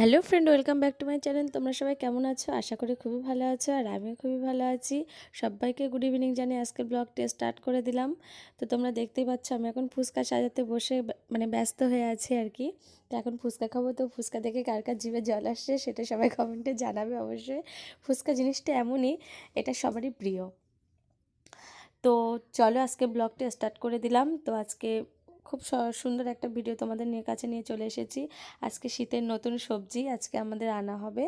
Hello friend, welcome back to my channel. তোমরা সবাই কেমন আছো? আশা করি খুবই ভালো আছো আর আমিও খুবই ভালো আছি। সবাইকে গুড ইভিনিং জানিয়ে আজকের ব্লগটি স্টার্ট করে দিলাম। তো তোমরা দেখতেই পাচ্ছ, আমি এখন ফুচকা সাজাতে বসে মানে ব্যস্ত হয়ে আছি আর কি। তো এখন ফুচকা খাব, তো ফুচকা দেখে কার কার জিভে জল আসছে সেটা সবাই কমেন্টে জানাবে অবশ্যই। ফুচকা জিনিসটা এমনই, এটা সবারই প্রিয়। তো চলো আজকে ব্লগটি স্টার্ট করে দিলাম। তো আজকে খুব সুন্দর একটা ভিডিও তোমাদের নিয়ে কাছে নিয়ে চলে এসেছি। আজকে শীতের নতুন সবজি, আজকে আমাদের আনা হবে।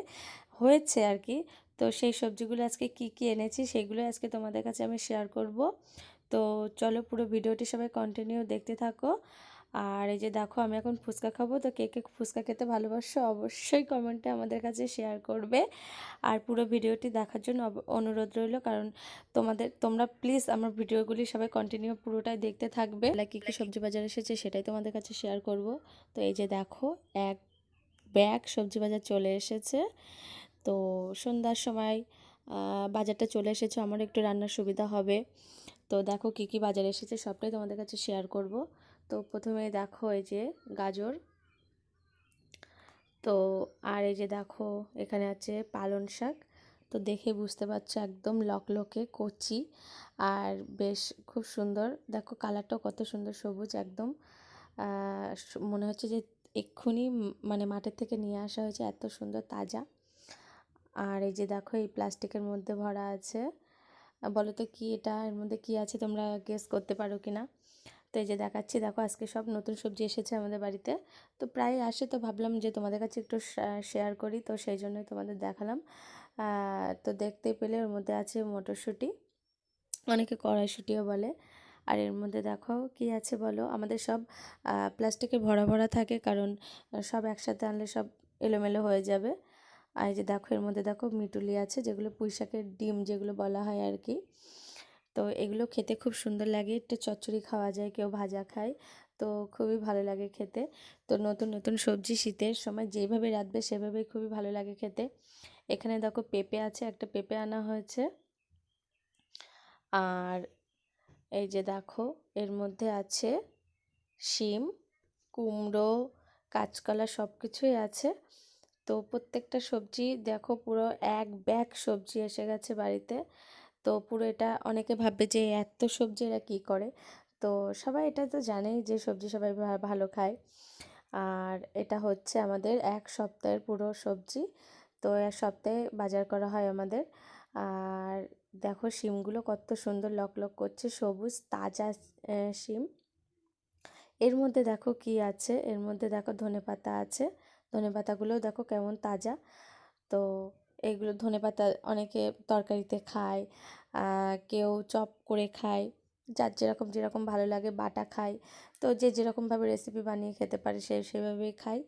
হয়েছে আর কি। তো সেই সবজিগুলো আজকে কি কি এনেছি সেগুলো আজকে তোমাদের কাছে আমি শেয়ার করব। তো চলো পুরো ভিডিওটি সবাই কন্টিনিউ দেখতে থাকো। আর এই যে দেখো, আমি এখন ফুচকা খাব, তো কে কে ফুচকা খেতে ভালোবাসো অবশ্যই কমেন্টে আমাদের কাছে শেয়ার করবে। আর পুরো ভিডিওটি দেখার জন্য অনুরোধ রইল, কারণ তোমাদের, তোমরা প্লিজ আমার ভিডিওগুলি সবাই কন্টিনিউ পুরোটাই দেখতে থাকবে। কী কী সবজি বাজার এসেছে সেটাই তোমাদের কাছে শেয়ার করব। তো এই যে দেখো, এক ব্যাগ সবজি বাজার চলে এসেছে। তো সন্ধ্যার সময় বাজারটা চলে এসেছে, আমার একটু রান্নার সুবিধা হবে। তো দেখো কী কী বাজার এসেছে সবটাই তোমাদের কাছে শেয়ার করব। তো প্রথমে দেখো এই যে গাজর। তো আর এই যে দেখো এখানে আছে পালং শাক। তো দেখে বুঝতে পারছ একদম লকলকে কচি আর বেশ খুব সুন্দর। দেখো কালারটাও কত সুন্দর সবুজ একদম। মনে হচ্ছে যে এক্ষুনি মানে মাঠের থেকে নিয়ে আসা হয়েছে এত সুন্দর তাজা। আর এই যে দেখো এই প্লাস্টিকের মধ্যে ভরা আছে। বলো তো কি এটা, এর মধ্যে কি আছে তোমরা গেস করতে পারো কি না তো এই যে দেখাচ্ছি, দেখো আজকে সব নতুন সবজি এসেছে আমাদের বাড়িতে। তো প্রায় আসে তো ভাবলাম যে তোমাদের কাছে একটু শেয়ার করি, তো সেই জন্যই তোমাদের দেখালাম। তো দেখতে পেলে ওর মধ্যে আছে মটরশুঁটি, অনেকে কড়াইশুঁটিও বলে। আর এর মধ্যে দেখো কি আছে বলো? আমাদের সব প্লাস্টিকে ভরা ভরা থাকে, কারণ সব একসাথে আনলে সব এলোমেলো হয়ে যাবে। আর যে দেখো, এর মধ্যে দেখো মিটুলি আছে, যেগুলো পুঁই শাকের ডিম যেগুলো বলা হয় আর কি। তো এগুলো খেতে খুব সুন্দর লাগে। একটু চচ্চড়ি খাওয়া যায়, কেউ ভাজা খায়। তো খুবই ভালো লাগে খেতে। তো নতুন নতুন সবজি শীতের সময় যেভাবে রাঁধবে সেভাবেই খুবই ভালো লাগে খেতে। এখানে দেখো পেঁপে আছে, একটা পেঁপে আনা হয়েছে। আর এই যে দেখো, এর মধ্যে আছে শিম, কুমড়ো, কাঁচকলা সব কিছুই আছে। তো প্রত্যেকটা সবজি দেখো পুরো এক ব্যাগ সবজি এসে গেছে বাড়িতে। তো পুরো এটা অনেকে ভাববে যে, এত সবজি এরা কী করে? তো সবাই এটা তো জানেই যে, সবজি সবাই ভালো খায়। আর এটা হচ্ছে আমাদের এক সপ্তাহের পুরো সবজি। তো এক সপ্তাহে বাজার করা হয় আমাদের। আর দেখো শিমগুলো কত সুন্দর লকলক করছে, সবুজ তাজা শিম। এর মধ্যে দেখো কি আছে? এর মধ্যে দেখো ধনেপাতা আছে। ধনে ধনেপাতাগুলোও দেখো কেমন তাজা। তো এইগুলো ধনেপাতা অনেকে তরকারিতে খায় কেউ চপ করে খায় যার যেরকম যেরকম ভালো লাগে বাটা খায়। তো যে যেরকমভাবে রেসিপি বানিয়ে খেতে পারে সে সেভাবেই খায়।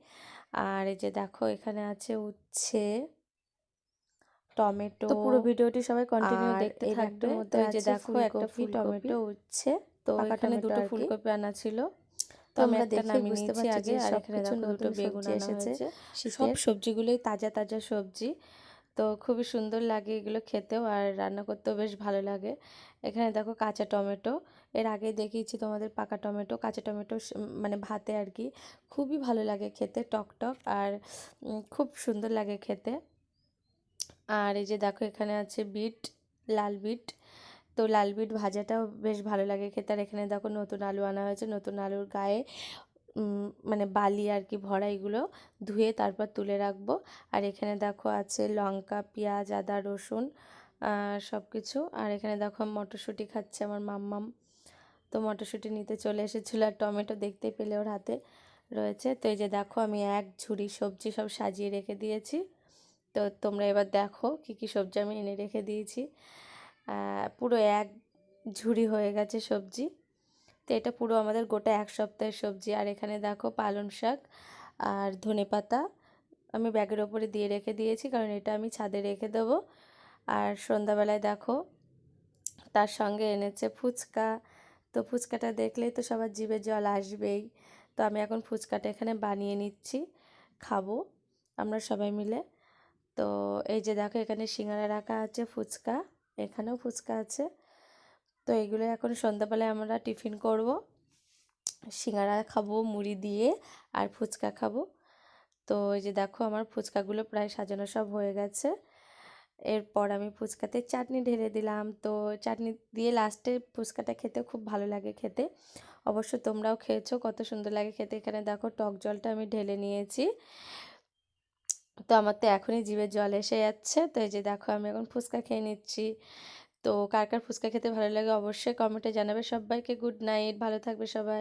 আর এই যে দেখো এখানে আছে উচ্ছে টমেটো তো পুরো ভিডিওটি সবাই কন্টিনিউ দেখতে থাকবে। তো এই যে দেখো একটা ফুলকপি, টমেটো উচ্ছে। তো এখানে দুটো ফুলকপি আনা ছিল। তো আমরা দেখেই বুঝতে পারছি আগে আর এখানে দেখো দুটো বেগুন এসেছে। সব সবজিগুলোই তাজা তাজা সবজি। তো খুবই সুন্দর লাগে এগুলো খেতেও আর রান্না করতেও বেশ ভালো লাগে। এখানে দেখো কাঁচা টমেটো, এর আগে দেখিয়েছি তোমাদের পাকা টমেটো, কাঁচা টমেটো মানে ভাতে আর কি খুবই ভালো লাগে খেতে, টক টক আর খুব সুন্দর লাগে খেতে। আর এই যে দেখো এখানে আছে বিট, লাল বিট, তো লাল বিট ভাজাটাও বেশ ভালো লাগে খেতে। আর এখানে দেখো নতুন আলু আনা হয়েছে, নতুন আলুর গায়ে মানে বালি আর কি ভরা এগুলো ধুয়ে তারপর তুলে রাখব। আর এখানে দেখো আছে লঙ্কা, পেঁয়াজ, আদা, রসুন সব কিছু আর এখানে দেখো মটরশুঁটি খাচ্ছে আমার মাম্মাম। তো মটরশুঁটি নিতে চলে এসেছিল আর টমেটো দেখতে পেলে ওর হাতে রয়েছে। তো এই যে দেখো আমি এক ঝুড়ি সবজি সব সাজিয়ে রেখে দিয়েছি। তো তোমরা এবার দেখো কী কী সবজি আমি এনে রেখে দিয়েছি। পুরো এক ঝুড়ি হয়ে গেছে সবজি। তো এটা পুরো আমাদের গোটা এক সপ্তাহের সবজি। আর এখানে দেখো পালং শাক আর ধনেপাতা আমি ব্যাগের ওপরে দিয়ে রেখে দিয়েছি, কারণ এটা আমি ছাদে রেখে দেবো। আর সন্ধ্যাবেলায় দেখো তার সঙ্গে এনেছে ফুচকা। তো ফুচকাটা দেখলেই তো সবার জিভে জল আসবেই। তো আমি এখন ফুচকাটা এখানে বানিয়ে নিচ্ছি, খাব আমরা সবাই মিলে। তো এই যে দেখো এখানে সিঙ্গারা রাখা আছে, ফুচকা এখানেও ফুচকা আছে। তো এগুলো এখন সন্ধ্যাবেলায় আমরা টিফিন করব। সিঙ্গারা খাব, মুড়ি দিয়ে আর ফুচকা খাব। তো এই যে দেখো আমার ফুচকাগুলো প্রায় সাজানো সব হয়ে গেছে। এরপর আমি ফুচকাতে চাটনি ঢেলে দিলাম। তো চাটনি দিয়ে লাস্টে ফুচকাটা খেতে খুব ভালো লাগে খেতে। অবশ্য তোমরাও খেয়েছো, কত সুন্দর লাগে খেতে। এখানে দেখো টক জলটা আমি ঢেলে নিয়েছি। তো আমার তো এখনই জিভে জল এসে যাচ্ছে। তো এই যে দেখো আমি এখন ফুচকা খেয়ে নিচ্ছি। তো কার কার ফুচকা খেতে ভালো লাগে অবশ্যই কমেন্টে জানাবে। সবাইকে গুড নাইট, ভালো থাকবে সবাই।